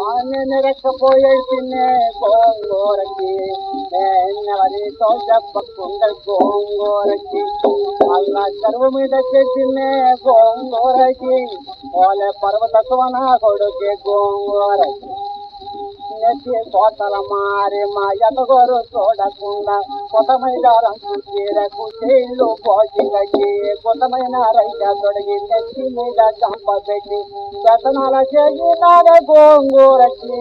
ಆನೆನೆರ ಕೊಯ್ತಿನೆ ಕೊಂಗೋರಕ್ಕೆ എന്നവരെ തോറ്റപ്പുണ്ടൽ കോങ്കോരക്ക് അല്ല സർവമിടക്കെത്തിനെ കോങ്കോരക്ക് ഓല പർവ്വതക്കുവന കൊടുക്കെ గోంగూరకి నెత్తి కోతల మారి మా ఎతగోరు చూడకుండా కొత్తమైన రంగు చీరకు చేళ్ళు పోసి కట్టి కొత్తమైన రైత తొడిగి నెత్తి మీద చంప పెట్టి శతనాల చేసినాడ గోంగూరకి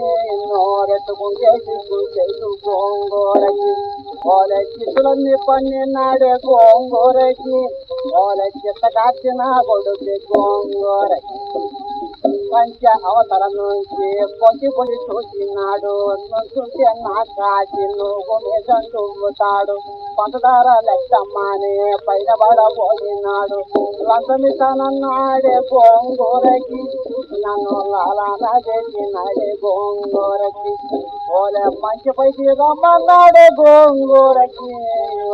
నోరెత్తుకుంటే చిక్కు చేసు గోంగూరకి ఓలే చిత్తులన్నీ పన్నినాడే గోంగూరకి ఓలే చిత్త కాచిన కొడుకు గోంగూరకి పంచ అవతల నుంచి పొంచి పొంచి చూసినాడు చూస్తే నా కాచి నువ్వు మీద తుమ్ముతాడు పంచదార లెక్కమ్మని పైన పడబోయినాడు లంచమిస్తానన్నాడే గోంగూరకి నన్ను లాలాన చేసినాడే గోంగూరకి ఓలే మంచి పైకి రమ్మన్నాడే గోంగూరకి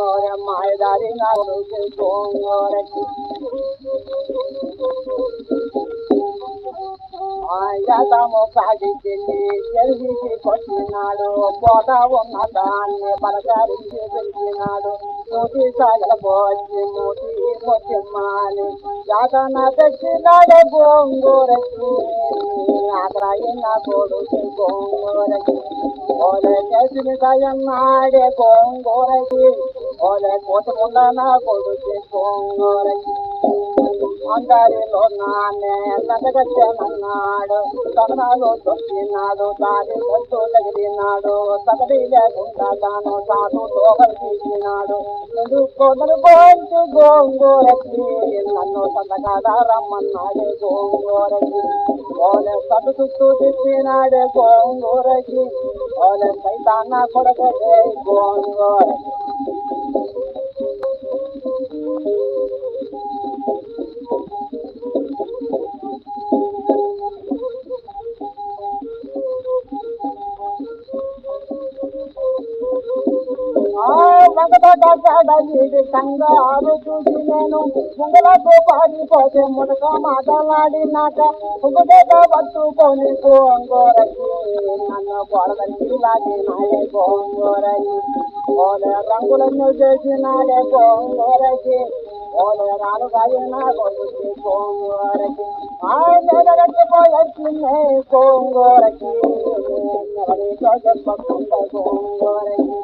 ఓలే మాయదారి నాకు గోంగూరకి ఆయతము కాడికెళ్ళి చెరిగి కొట్టినాడు. పోత ఉన్న దాన్ని పలకరించి పెరిగినాడు మూతి సాగల పోచి మూతి కొట్టిమ్మాని యాతన తెచ్చినాడు గోంగూరకి. ఆగ్రాయిన కొడుకు గోంగూరకి. ఓలే చేసిన దయన్నాడే గోంగూరకి. ఓలే కోసముండ నా కొడుకు గోంగూరకి. అందరిలో నాన్నే నన్నగచ్చనన్నాడు సగనాలు దొరికినాడు దాని గట్టు తగిలినాడు సగడి లేకుండా తాను తాను తోగలు తీసినాడు ఎందుకు కొందరు పోయించి గోంగూరకి నన్ను సన్నగాడ రమ్మన్నాడు గోంగూరకి ఓలే సదు చుట్టూ తిప్పినాడే గోంగూరకి ఓలే సైతాన్న కొడకదే గోంగూరకి నేను ముంగలకు పారిపోతే ముడక మాటలాడినాక ఒకటేట పట్టుకొని గోంగూరకి నన్ను గొడవకి లాగినాడే గోంగూరకి ఓలే రంగులను చేసినాడే గోంగూరకి ఓలే రాలుగాయిన కొడుకు గోంగూరకి ఆయనపోయొచ్చిందే గోంగూరకి ఎవరితో చెప్పకుండా గోంగూరకి